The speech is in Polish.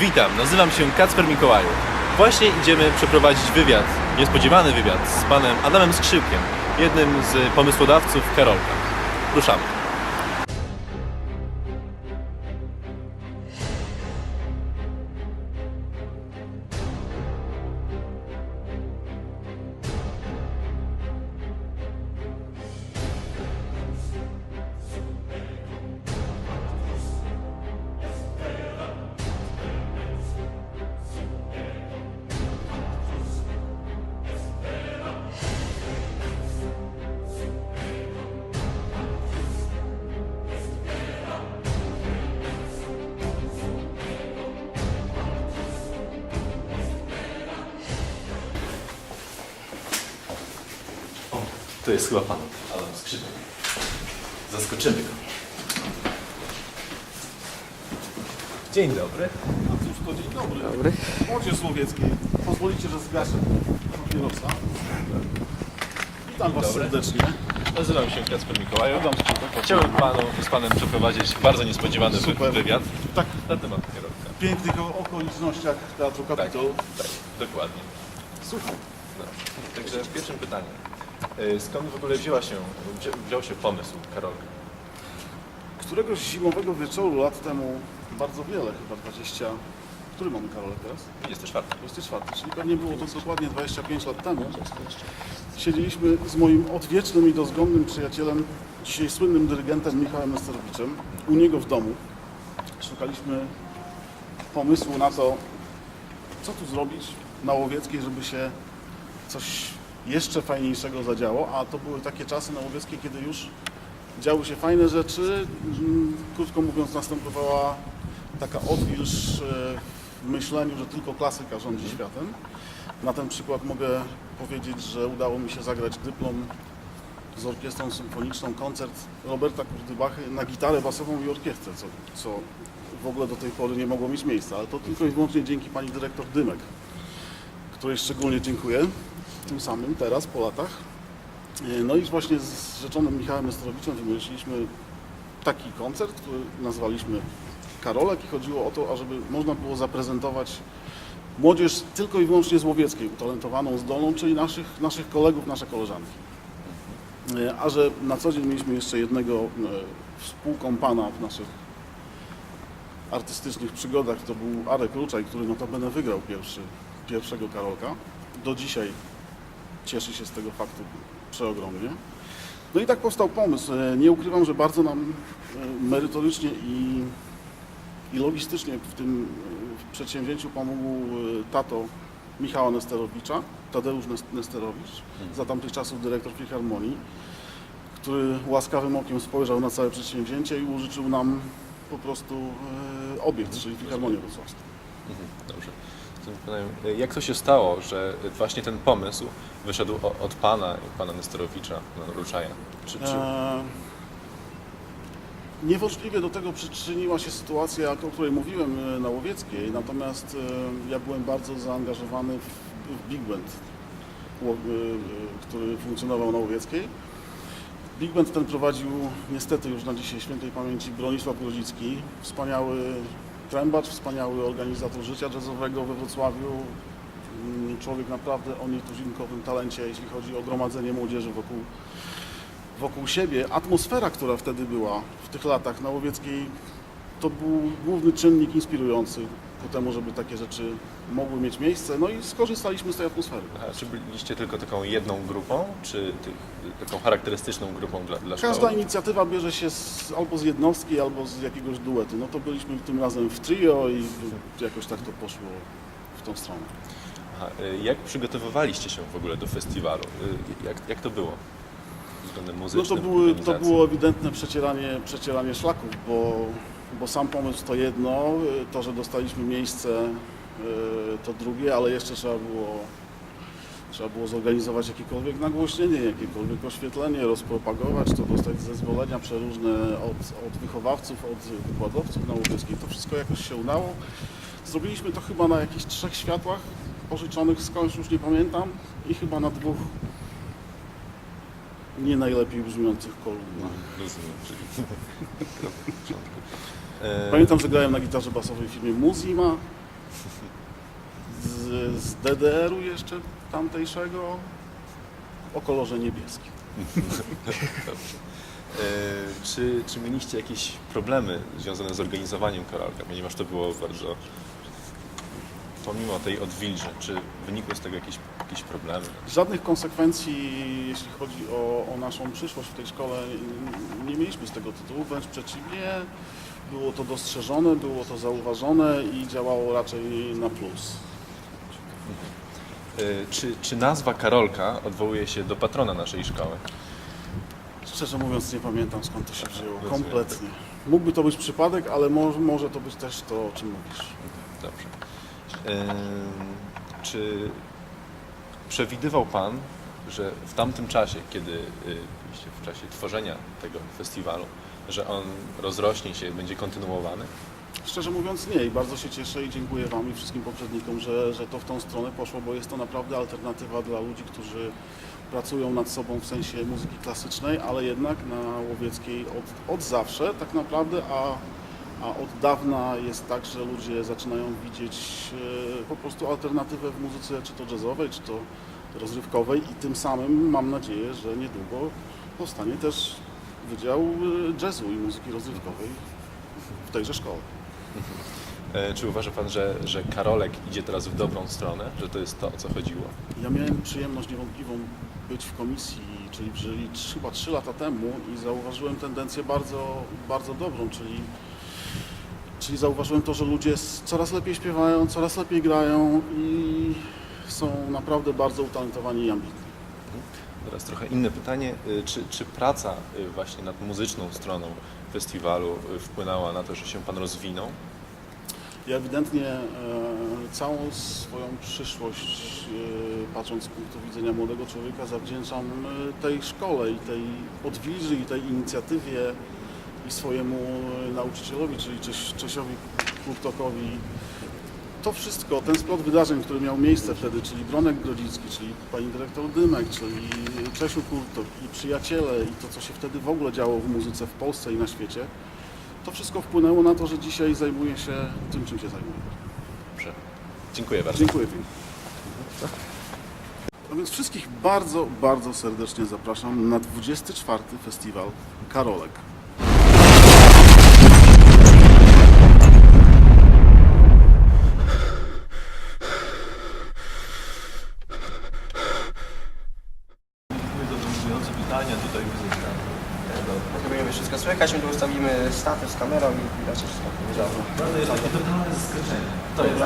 Witam, nazywam się Kacper Mikołaju. Właśnie idziemy przeprowadzić wywiad, niespodziewany wywiad z panem Adamem Skrzypkiem, jednym z pomysłodawców Karolka. Ruszamy. To jest chyba pan Adam Skrzypek. Zaskoczymy go. Dzień dobry. A cóż to dzień dobry. Dobry. Młodzież Słowieckiej. Pozwolicie, że zgaszę papierosa. Witam Was dobry. serdecznie. Nazywam się Kacper Mikołaju. Adam Skrzypek. Chciałbym panu, z panem przeprowadzić bardzo niespodziewany Super. wywiad Tak na temat Karolka. w pięknych o- okolicznościach Teatru Kapitol. Tak, dokładnie. Słuchaj. No. Także pierwszym pytaniem. Y, Skąd w ogóle wzięła się, wzią, wziął się pomysł Karolka? Któregoś zimowego wieczoru lat temu, bardzo wiele, chyba 20... Który mamy Karolek teraz? 24. 24, czyli pewnie było to dokładnie 25 lat temu. Siedzieliśmy z moim odwiecznym i dozgonnym przyjacielem, dzisiaj słynnym dyrygentem Michałem Nesterowiczem, u niego w domu. Szukaliśmy pomysłu na to, co tu zrobić na Łowieckiej, żeby się coś jeszcze fajniejszego zadziało, a to były takie czasy na Łowieckiej, kiedy już działy się fajne rzeczy. Mm, Krótko mówiąc, następowała taka odwilż e, w myśleniu, że tylko klasyka rządzi światem. Na ten przykład mogę powiedzieć, że udało mi się zagrać dyplom z orkiestrą symfoniczną, koncert Roberta Kurdybachy na gitarę basową i orkiestrę, co, co w ogóle do tej pory nie mogło mieć miejsca, ale to tylko i wyłącznie dzięki pani dyrektor Dymek, której szczególnie dziękuję tym samym teraz, po latach. E, No i właśnie z rzeczonym Michałem Nestrowiczem wymyśliliśmy taki koncert, który nazwaliśmy Karolek i chodziło o to, ażeby można było zaprezentować młodzież tylko i wyłącznie z łowieckiej, utalentowaną, zdolną, czyli naszych, naszych kolegów, nasze koleżanki. E, A że na co dzień mieliśmy jeszcze jednego e, współkompana w naszych artystycznych przygodach, to był Arek Ruczaj, który notabene wygrał pierwszy, pierwszego Karolka. Do dzisiaj cieszy się z tego faktu przeogromnie. No i tak powstał pomysł. E, Nie ukrywam, że bardzo nam e, merytorycznie i, i logistycznie w tym e, przedsięwzięciu pomógł tato Michała Nesterowicza, Tadeusz Nes- Nesterowicz, za tamtych czasów dyrektor Filharmonii, który łaskawym okiem spojrzał na całe przedsięwzięcie i użyczył nam po prostu obiekt, czyli Filharmonię Wrocławską. Mhm, Dobrze. Jak to się stało, że właśnie ten pomysł wyszedł od pana pana Nesterowicza, no, Ruczaja? Czy, czy... E, Niewątpliwie do tego przyczyniła się sytuacja, o której mówiłem e, na Łowieckiej, natomiast e, ja byłem bardzo zaangażowany w, Big Band, e, który funkcjonował na Łowieckiej. Big Band ten prowadził niestety już na dzisiaj świętej pamięci Bronisław Grozicki, wspaniały trębacz, wspaniały organizator życia jazzowego we Wrocławiu, Mm, człowiek naprawdę o nietuzinkowym talencie, jeśli chodzi o gromadzenie młodzieży wokół wokół siebie. Atmosfera, która wtedy była w tych latach na Łowieckiej, to był główny czynnik inspirujący ku temu, żeby takie rzeczy mogły mieć miejsce. No i skorzystaliśmy z tej atmosfery. A czy byliście tylko taką jedną grupą, czy tych, taką charakterystyczną grupą dla, dla Każda szkoły? inicjatywa bierze się z, albo z jednostki, albo z jakiegoś duetu. No to byliśmy tym razem w trio i jakoś tak to poszło w tą stronę. Aha, y, jak przygotowywaliście się w ogóle do festiwalu? Y, Jak, jak to było? Względem No muzycznym, to, były, to było ewidentne przecieranie, przecieranie szlaków, bo, bo sam pomysł to jedno, to, że dostaliśmy miejsce y, to drugie, ale jeszcze trzeba było, trzeba było zorganizować jakiekolwiek nagłośnienie, jakiekolwiek oświetlenie, rozpropagować to, dostać zezwolenia przeróżne od, od wychowawców, od wykładowców na Łobieskiej. To wszystko jakoś się udało. Zrobiliśmy to chyba na jakichś trzech światłach pożyczonych skądś, już nie pamiętam, i chyba na dwóch nie najlepiej brzmiących kolumnach. Rozumiem, czyli... Pamiętam, że grałem na gitarze basowej w filmie Muzima z, z DDR-u jeszcze tamtejszego o kolorze niebieskim. E, czy, czy mieliście jakieś problemy związane z organizowaniem Karolka, ponieważ to było bardzo... Pomimo tej odwilży, czy wynikły z tego jakieś, jakieś problemy? Żadnych konsekwencji, jeśli chodzi o, o naszą przyszłość w tej szkole, nie mieliśmy z tego tytułu, wręcz przeciwnie. Było to dostrzeżone, było to zauważone i działało raczej na plus. E, Czy, czy nazwa Karolka odwołuje się do patrona naszej szkoły? Szczerze mówiąc, nie pamiętam skąd to się wzięło. Kompletnie. Mógłby to być przypadek, ale może, może to być też to, o czym mówisz. Dobrze. Czy przewidywał Pan, że w tamtym czasie, kiedy y, w czasie tworzenia tego festiwalu, że on rozrośnie się, będzie kontynuowany? Szczerze mówiąc nie i bardzo się cieszę i dziękuję Wam i wszystkim poprzednikom, że, że to w tą stronę poszło, bo jest to naprawdę alternatywa dla ludzi, którzy pracują nad sobą w sensie muzyki klasycznej, ale jednak na łowieckiej od, od zawsze tak naprawdę, a, a od dawna jest tak, że ludzie zaczynają widzieć e, po prostu alternatywę w muzyce, czy to jazzowej, czy to rozrywkowej i tym samym mam nadzieję, że niedługo powstanie też Wydział e, Jazzu i Muzyki Rozrywkowej w tejże szkole. E, Czy uważa Pan, że, że Karolek idzie teraz w dobrą stronę, że to jest to, o co chodziło? Ja miałem przyjemność niewątpliwą być w komisji, czyli trz- chyba 3 lata temu i zauważyłem tendencję bardzo, bardzo dobrą, czyli, czyli zauważyłem to, że ludzie coraz lepiej śpiewają, coraz lepiej grają i są naprawdę bardzo utalentowani i ambitni. Teraz trochę inne pytanie. Y, Czy, czy praca y, właśnie nad muzyczną stroną festiwalu y, wpłynęła na to, że się Pan rozwinął? Ja ewidentnie e, całą swoją przyszłość, e, patrząc z punktu widzenia młodego człowieka, zawdzięczam tej szkole i tej odwilży i tej inicjatywie i swojemu e, nauczycielowi, czyli Czesiowi Kurtokowi. To wszystko, ten splot wydarzeń, który miał miejsce wtedy, czyli Bronek Grodzicki, czyli pani dyrektor Dymek, czyli Czesiu Kurtok i przyjaciele i to, co się wtedy w ogóle działo w muzyce w Polsce i na świecie, to wszystko wpłynęło na to, że dzisiaj zajmuję się tym, czym się zajmuję. Dobrze. Dziękuję bardzo. Dziękuję pięknie. No więc wszystkich bardzo, bardzo serdecznie zapraszam na 24. festiwal Karolek. Pytania tutaj wizyta. Próbujemy wszystko słychać, my tu ustawimy statyw z kamerą i raczej wszystko dobrze. Bardzo jest takie totalne zaskoczenie. To jest